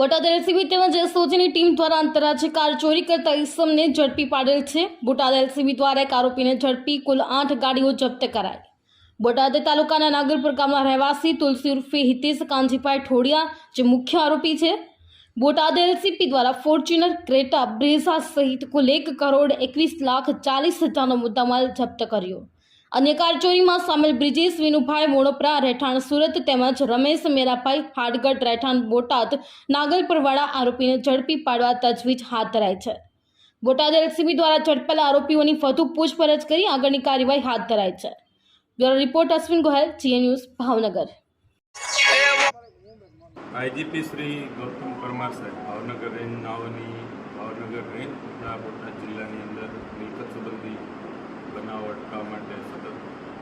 Botad LCB તેમજ એસઓજીની team દ્વારા આંતરરાજ્ય કાર ચોરી કરતા ઈસમને ઝડપી પાડેલ છે. બોટાદ એલસીબી દ્વારા એક આરોપીને ઝડપી કુલ આઠ ગાડીઓ જપ્ત કરાઈ. બોટાદ તાલુકાના નાગરપુર ગામના રહેવાસી તુલસી ઉર્ફે હિતેશ કાંજીભાઈ ઠોડિયા, જે મુખ્ય આરોપી છે. બોટાદ એલસીપી દ્વારા ફોર્ચ્યુનર ક્રેટા બ્રેઝા સહિત કુલ એક કરોડ એકવીસ લાખ ચાલીસ હજારનો મુદ્દામાલ જપ્ત કર્યો. અન્ય કાર ચોરીમાં સામેલ બ્રિજેશ વિનુભાઈ વોણોપરા રહેઠાણ સુરત તેમજ રમેશ મેરાભાઈ હાડગઢ, રહેઠાણ બોટાદ, નાગલપરવાળા આરોપીને ઝડપી પાડવા તજવીજ હાથ ધરાઈ છે. બોટાદ એલસીબી દ્વારા ઝડપેલા આરોપીઓની વધુ પૂછપરછ કરી આગળની કાર્યવાહી હાથ ધરાઈ છે. બ્યુરો રિપોર્ટ, અશ્વિન ગોહેલ, જીએ ન્યૂઝ, ભાવનગર. આઈજીપી શ્રી ગૌતમ પરમાર સાહેબ, ભાવનગર રેન્જ નાઓની ભાવનગર રેન્જ બોટાદ જિલ્લાની અંદર મિલકત સંબંધી બનાવ અટકાવવા માટે સતત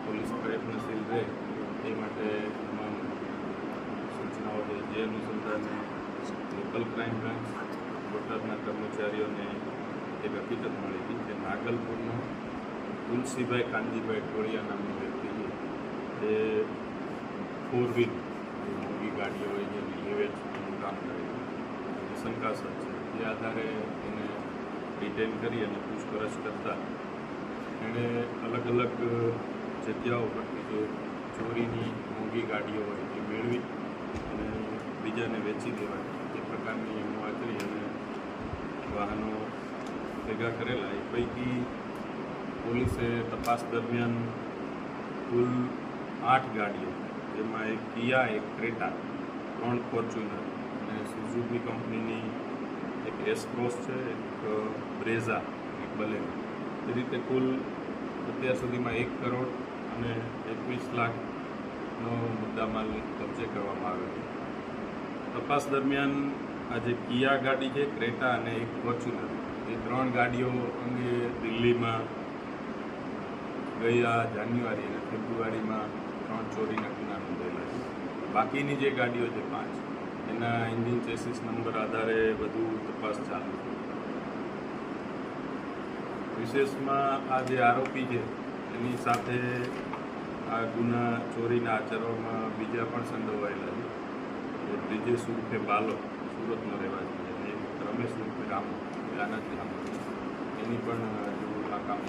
પોલીસ પ્રયત્નશીલ રહે તે માટે તમામ સૂચનાઓ છે, જે અનુસંધાને લોકલ ક્રાઇમ બ્રાન્ચ, બોટાદના કર્મચારીઓને એક હકીકત મળી હતી કે નાગલપુરનો તુલસીભાઈ કાનજીભાઈ ટોળિયા નામની વ્યક્તિ એ ફોર વ્હીલ મોંઘી ગાડીઓ હોય જેની લેવેચનું કામ કરે શંકાસ્પદ છે. તે આધારે એને ડિટેન કરી અને પૂછપરછ કરતા એણે અલગ અલગ જગ્યાઓ પરથી જે ચોરીની મોંઘી ગાડીઓ હોય એ મેળવી અને બીજાને વેચી દેવાય એ પ્રકારની એમો કરી અને વાહનો ભેગા કરેલા, એ પૈકી પોલીસે તપાસ દરમિયાન કુલ આઠ ગાડીઓ, જેમાં એક કિયા, એક ક્રેટા, ત્રણ ફોર્ચ્યુનર અને સુઝુકી કંપનીની એક એસક્રોસ છે, એક બ્રેઝા, એક બલેનો એ રીતે કુલ અત્યાર સુધીમાં એક કરોડ અને એકવીસ લાખનો મુદ્દામાલ કબજે કરવામાં આવ્યો છે. તપાસ દરમિયાન આ જે કિયા ગાડી છે, ક્રેટા અને એક ફોર્ચ્યુનર. એ ત્રણ ગાડીઓ અંગે દિલ્હીમાં ગયા જાન્યુઆરી અને ફેબ્રુઆરીમાં ત્રણ ચોરીના ગુના નોંધેલા છે. બાકીની જે ગાડીઓ છે, પાંચ, એના એન્જિન ચેસીસ નંબર આધારે વધુ તપાસ ચાલુ છે. વિશેષમાં આ જે આરોપી છે એની સાથે આ ગુના ચોરીના આચરવામાં બીજા પણ સંડોવાયેલા છે. એ સુરફે બાલો સુરતનો રહેવાસી છે અને રમેશ ઉર્ફે રામો એ આનાથી રામો એની પણ આ કામ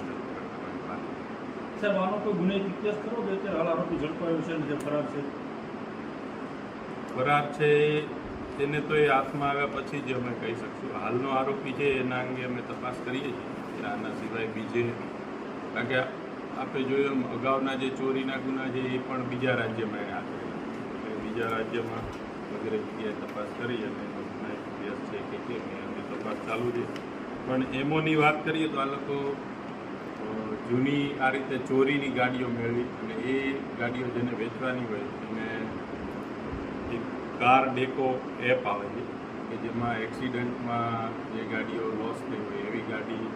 સાહેબ આનો કોઈ ગુનો ઇતિહાસ ખરો? કે અત્યારે હાલ આરોપી ઝડપાયો છે અને જે ફરાર છે? ફરાર છે તેને તો એ હાથમાં આવ્યા પછી જ અમે કહી શકશું. હાલનો આરોપી છે, એના અંગે અમે તપાસ કરીએ છીએ. આના સિવાય બીજે કારણ કે આપણે જોયું એમ, અગાઉના જે ચોરીના ગુના છે, એ પણ બીજા રાજ્યમાં એને હાથ બીજા રાજ્યમાં વગેરે જગ્યાએ તપાસ કરી અને ઇતિહાસ છે કે કેમ એની તપાસ ચાલુ છે. પણ એમોની વાત કરીએ તો આ લોકો જૂની આ રીતે ચોરીની ગાડીઓ મેળવી અને એ ગાડીઓ જેને વેચવાની હોય એને કાર ડેકો એપ આવે છે કે જેમાં એક્સિડન્ટમાં જે ગાડીઓ લોસ થઈ હોય, એવી ગાડી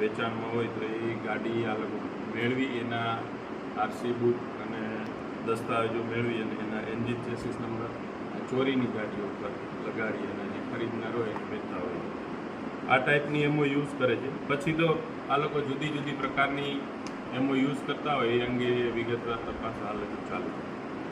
વેચાણમાં હોય તો એ ગાડી આ લોકો મેળવી એના આરસી બુક અને દસ્તાવેજો મેળવી અને એના એન્જિન ચેસિસ નંબર ચોરીની ગાડીઓ ઉપર લગાડી અને જે ખરીદનાર હોય એને વેચતા હોય આ ટાઈપની એમઓ યુઝ કરે છે. પછી તો આ લોકો જુદી જુદી પ્રકારની એમઓ યુઝ કરતા હોય, એ અંગે વિગતવાર તપાસ હાલ ચાલુ છે.